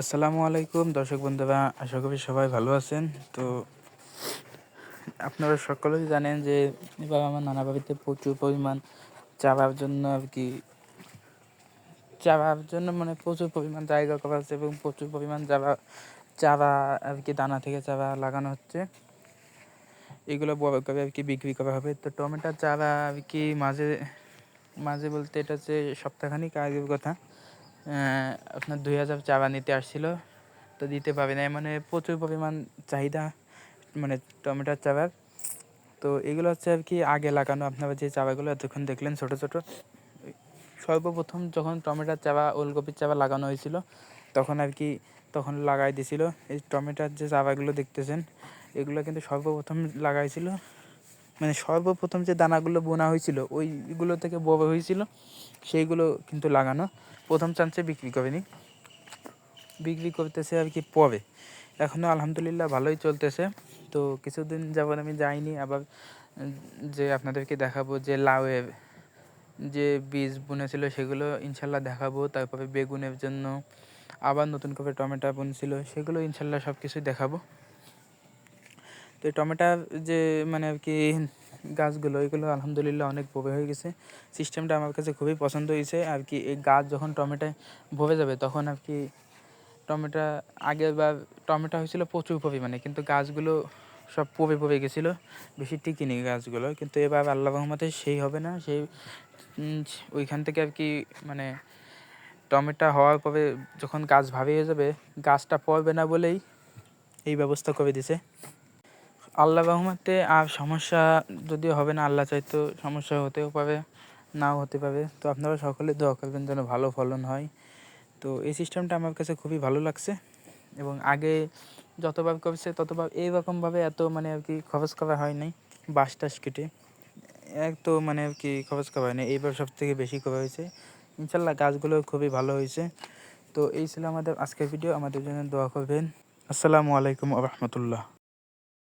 আসসালামু আলাইকুম, দর্শক বন্ধুরা, আশা করি সবাই ভালো আছেন। তো আপনারা সকলেই জানেন যে এবার আমার নানা বাড়িতে প্রচুর পরিমাণ চারার জন্য আর কি, চারার জন্য মানে প্রচুর পরিমাণ জায়গা করা হচ্ছে এবং প্রচুর পরিমাণ চারা চারা আর কি দানা থেকে চারা লাগানো হচ্ছে, এগুলো বড় করে আর কি বিক্রি করা হবে। তো টমেটোর চারা আর কি মাঝে মাঝে বলতে এটা হচ্ছে সপ্তাহখানিক আগের কথা। আপনার দুই হাজার চারা নিতে আসছিল, তো দিতে পারে না মানে প্রচুর পরিমাণ চাহিদা মানে টমেটোর চারার তো এগুলো হচ্ছে আর কি আগে লাগানো। আপনারা যে চারাগুলো এতক্ষণ দেখলেন ছোটো ছোটো, সর্বপ্রথম যখন টমেটোর চারা, ওলকপির চারা লাগানো হয়েছিল, তখন আর কি তখন লাগাই দিছিল। এই টমেটোর যে চারাগুলো দেখতেছেন, এগুলো কিন্তু সর্বপ্রথম লাগাইছিল। মানে সর্বপ্রথম যে দানাগুলো বোনা হয়েছিল, ওইগুলো থেকে বড় হয়েছিল, সেইগুলো কিন্তু লাগানো। প্রথম চান্সে বিক্রি করেনি। বিক্রি করতেছে আর কি পরে এখনও আলহামদুলিল্লাহ ভালোই চলতেছে। তো কিছুদিন যাবত আমি যাইনি, আবার যে আপনাদেরকে দেখাবো যে লাউয়ের যে বীজ বুনেছিল সেগুলো ইনশাল্লাহ দেখাবো। তারপরে বেগুনের জন্য আবার নতুন করে টমেটো বুনছিল সেগুলো ইনশাল্লাহ সব কিছুই দেখাবো। তো টমেটোর যে মানে আর কি, গাছগুলো, এগুলো আলহামদুলিল্লাহ অনেক বড় হয়ে গেছে। সিস্টেমটা আমার কাছে খুবই পছন্দ হয়েছে। আর কি, এই গাছ যখন টমেটোয় ভরে যাবে, তখন আর কি টমেটো, আগেরবার টমেটো হয়েছিল প্রচুর পরিমাণে, কিন্তু গাছগুলো সব পড়ে পড়ে গেছিল। বেশি টিকিনি গাছগুলো, কিন্তু এবার আল্লাহ রহমতে সেই হবে না। সেই ওইখান থেকে আর কি মানে টমেটো হওয়ার পরে যখন গাছ ভাবিয়ে যাবে, গাছটা পড়বে না বলেই এই ব্যবস্থা করে দিছে। আল্লাহ রহমতে, আর সমস্যা যদিও হবে না, আল্লাহ চাইতো সমস্যা হতেও পারে, নাও হতে পারে। তো আপনারা সকলে দোয়া করবেন যেন ভালো ফলন হয়। তো এই সিস্টেমটা আমার কাছে খুবই ভালো লাগছে। এবং আগে যতবার করেছে, ততবার এইরকমভাবে এত মানে আর কি খরচ করা হয় নাই, বাঁশ টাস কেটে। এক তো মানে আর কি খরচ করা হয় না এইবার সব থেকে বেশি করা হয়েছে। ইনশাল্লাহ গাছগুলো খুবই ভালো হয়েছে। তো এই ছিল আমাদের আজকের ভিডিও আমাদের জন্য দোয়া করবেন। আসসালামু আলাইকুম রহমতুল্লাহ।